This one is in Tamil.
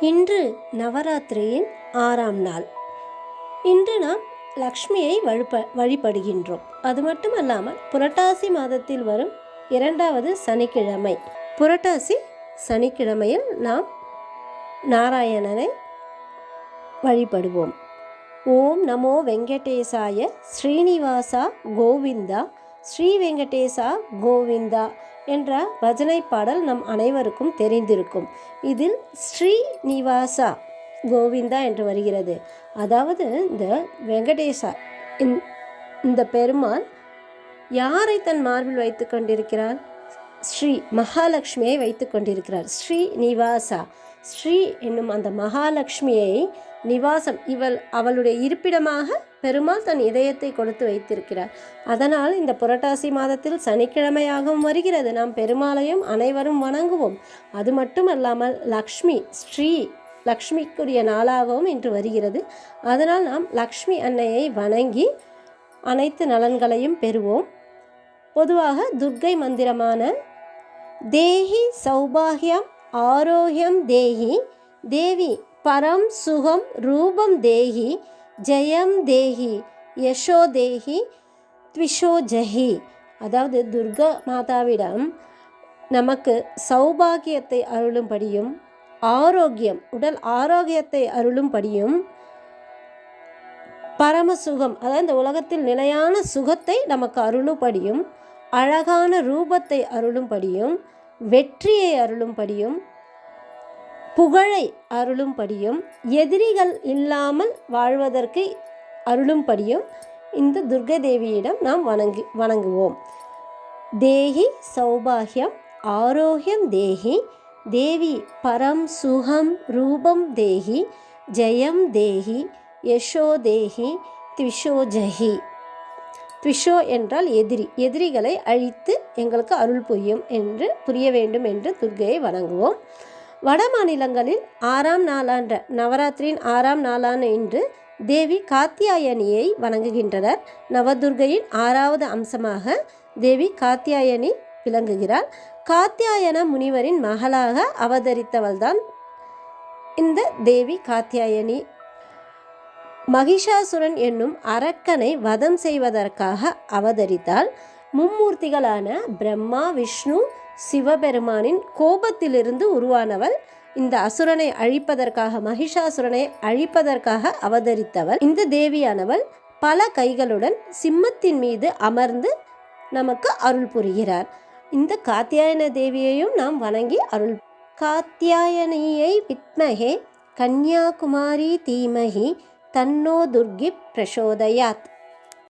இன்று நவராத்திரியின் ஆறாம் நாள். இன்று நாம் லக்ஷ்மியை வழிப வழிபடுகின்றோம். அது மட்டுமல்லாமல் புரட்டாசி மாதத்தில் வரும் இரண்டாவது சனிக்கிழமை. புரட்டாசி சனிக்கிழமையில் நாம் நாராயணனை வழிபடுவோம். ஓம் நமோ வெங்கடேசாய ஸ்ரீனிவாசா கோவிந்தா ஸ்ரீ வெங்கடேசா கோவிந்தா என்ற பஜனை பாடல் நம் அனைவருக்கும் தெரிந்திருக்கும். இதில் ஸ்ரீனிவாசா கோவிந்தா என்று வருகிறது. அதாவது இந்த வெங்கடேசா இந்த- இந்த பெருமாள் யாரை தன் மார்பில் வைத்து கொண்டிருக்கிறார்? ஸ்ரீ மகாலட்சுமியை வைத்து கொண்டிருக்கிறார். ஸ்ரீ நிவாசா. ஸ்ரீ என்னும் அந்த மகாலட்சுமியை நிவாசம் இவள் அவளுடைய இருப்பிடமாக பெருமாள் தன் இதயத்தை கொடுத்து வைத்திருக்கிறார். அதனால் இந்த புரட்டாசி மாதத்தில் சனிக்கிழமையாகவும் வருகிறது. நாம் பெருமாளையும் அனைவரும் வணங்குவோம். அது மட்டுமல்லாமல் லக்ஷ்மி ஸ்ரீ லக்ஷ்மிக்குரிய நாளாகவும் இன்று வருகிறது. அதனால் நாம் லக்ஷ்மி அன்னையை வணங்கி அனைத்து நலன்களையும் பெறுவோம். பொதுவாக துர்க்கை மந்திரமான தேஹி சௌபாகியம் ஆரோக்கியம் தேஹி தேவி பரம் சுகம் ரூபம் தேஹி ஜெயம் தேஹி யசோ தேஹி த்விஷோ ஜஹி. அதாவது துர்கா மாதாவிடம் நமக்கு சௌபாகியத்தை அருளும்படியும் ஆரோக்கியம் உடல் ஆரோக்கியத்தை அருளும்படியும் பரமசுகம் அதாவது இந்த உலகத்தில் நிலையான சுகத்தை நமக்கு அருளும்படியும் அழகான ரூபத்தை அருளும்படியும் வெற்றியை அருளும்படியும் புகழை அருளும்படியும் எதிரிகள் இல்லாமல் வாழ்வதற்கு அருளும்படியும் இந்த துர்கை தேவியிடம் நாம் வணங்கி வணங்குவோம். தேஹி சௌபாகியம் ஆரோக்கியம் தேகி தேவி பரம் சுகம் ரூபம் தேஹி ஜெயம் தேஹி யஷோ தேகி திஷோ ஜஹி த்விஷோ என்றால் எதிரி. எதிரிகளை அழித்து எங்களுக்கு அருள் புரியும் என்று புரிய வேண்டும் என்று துர்கையை வணங்குவோம். வட மாநிலங்களில் ஆறாம் நாளான்ற நவராத்திரியின் ஆறாம் நாளான இன்று தேவி காத்தியாயனியை வணங்குகின்றனர். நவதுர்கையின் ஆறாவது அம்சமாக தேவி காத்தியாயனி விளங்குகிறார் காத்தியாயன முனிவரின் மகளாக அவதரித்தவள்தான் இந்த தேவி காத்தியாயனி. மகிஷாசுரன் என்னும் அரக்கனை வதம் செய்வதற்காக அவதரித்தால் மும்மூர்த்திகளான பிரம்மா விஷ்ணு சிவபெருமானின் கோபத்திலிருந்து உருவானவள். இந்த அசுரனை அழிப்பதற்காக மகிஷாசுரனை அழிப்பதற்காக அவதரித்தவள். இந்த தேவியானவள் பல கைகளுடன் சிம்மத்தின் மீது அமர்ந்து நமக்கு அருள் புரிகிறார். இந்த காத்தியாயன தேவியையும் நாம் வணங்கி அருள் காத்தியாயனியை வித்மகே கன்யாகுமாரி தீமகி தன்னோ துர்கி பிரசோதயாத்